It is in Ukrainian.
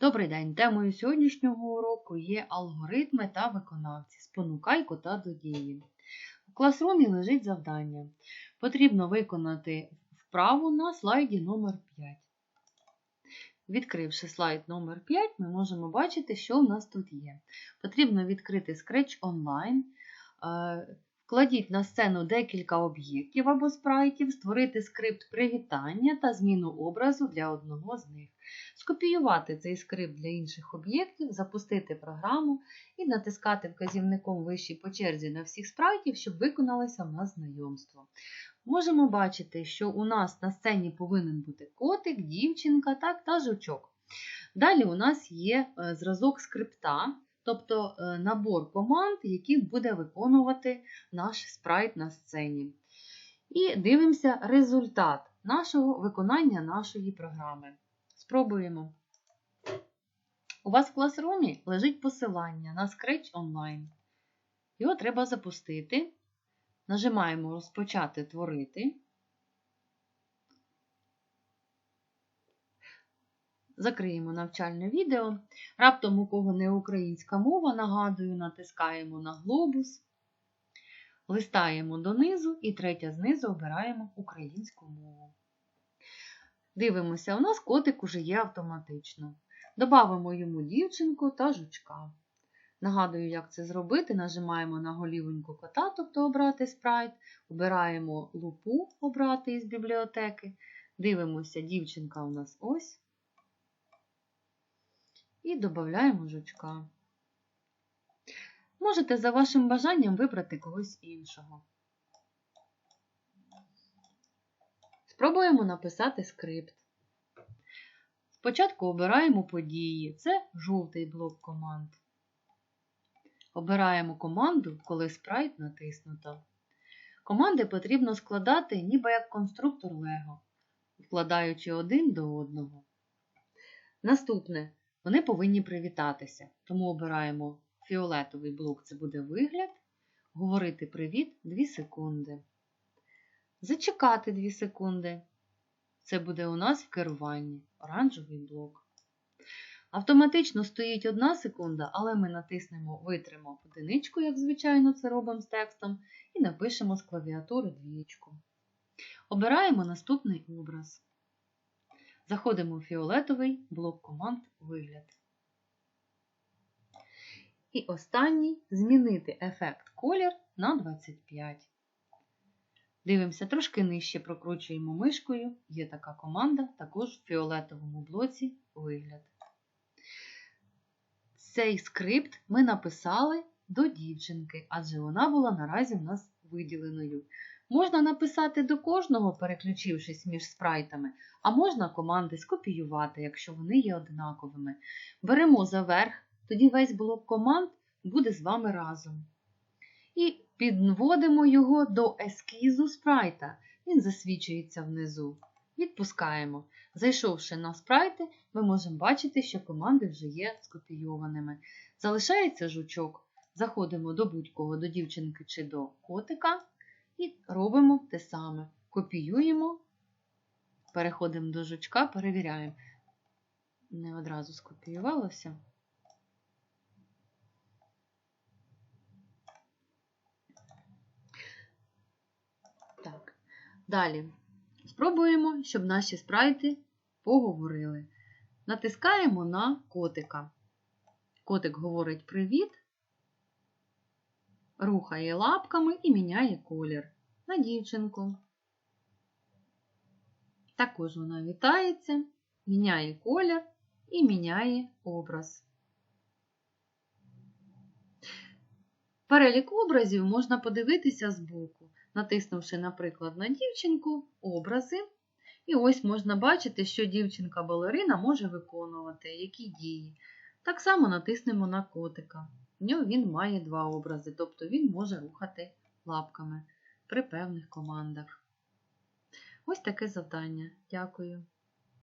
Добрий день! Темою сьогоднішнього уроку є алгоритми та виконавці. Спонукай кота до дії. У класрумі лежить завдання. Потрібно виконати вправу на слайді номер 5. Відкривши слайд номер 5, ми можемо бачити, що у нас тут є. Потрібно відкрити Scratch Online. Вкладіть на сцену декілька об'єктів або спрайтів, створити скрипт привітання та зміну образу для одного з них. Скопіювати цей скрипт для інших об'єктів, запустити програму і натискати вказівником вищий по черзі на всіх спрайтів, щоб виконалося в нас знайомство. Можемо бачити, що у нас на сцені повинен бути котик, дівчинка так, та жучок. Далі у нас є е, зразок скрипта, тобто е, набор команд, які буде виконувати наш спрайт на сцені. І дивимося результат нашого виконання нашої програми. Спробуємо. У вас в класрумі лежить посилання на Scratch Online. Його треба запустити. Нажимаємо Розпочати творити. Закриємо навчальне відео. Раптом, у кого не українська мова, нагадую, натискаємо на глобус, листаємо донизу і третя знизу обираємо українську мову. Дивимося, у нас котик уже є автоматично. Добавимо йому дівчинку та жучка. Нагадую, як це зробити. Нажимаємо на голівоньку кота, тобто обрати спрайт, обираємо лупу обрати із бібліотеки. Дивимося, дівчинка у нас ось. І додаємо жучка. Можете за вашим бажанням вибрати когось іншого. Спробуємо написати скрипт. Спочатку обираємо події. Це жовтий блок команд. Обираємо команду, коли спрайт натиснуто. Команди потрібно складати ніби як конструктор Lego, вкладаючи один до одного. Наступне, вони повинні привітатися, тому обираємо фіолетовий блок це буде вигляд. Говорити привіт 2 секунди. Зачекати 2 секунди. Це буде у нас в керуванні оранжевий блок. Автоматично стоїть 1 секунда, але ми натиснемо витримо одиничку, як звичайно це робимо з текстом, і напишемо з клавіатури двічку. Обираємо наступний образ. Заходимо в фіолетовий блок команд Вигляд. І останній змінити ефект колір на 25. Дивимося трошки нижче, прокручуємо мишкою. Є така команда, також в фіолетовому блоці вигляд. Цей скрипт ми написали до дівчинки, адже вона була наразі в нас виділеною. Можна написати до кожного, переключившись між спрайтами, а можна команди скопіювати, якщо вони є однаковими. Беремо за верх, тоді весь блок команд буде з вами разом. І підводимо його до ескізу спрайта. Він засвічується внизу. Відпускаємо. Зайшовши на спрайти, ми можемо бачити, що команди вже є скопійованими. Залишається жучок. Заходимо до будь-кого, до дівчинки чи до котика, і робимо те саме. Копіюємо, переходимо до жучка, перевіряємо. Не одразу скопіювалося. Так, далі. Спробуємо, щоб наші спрайти поговорили. Натискаємо на котика. Котик говорить привіт, рухає лапками і міняє колір на дівчинку. Також вона вітається, міняє колір і міняє образ. Перелік образів можна подивитися збоку, натиснувши, наприклад, на дівчинку образи. І ось можна бачити, що дівчинка-балерина може виконувати які дії. Так само натиснемо на котика. В нього він має два образи, тобто він може рухати лапками при певних командах. Ось таке завдання. Дякую.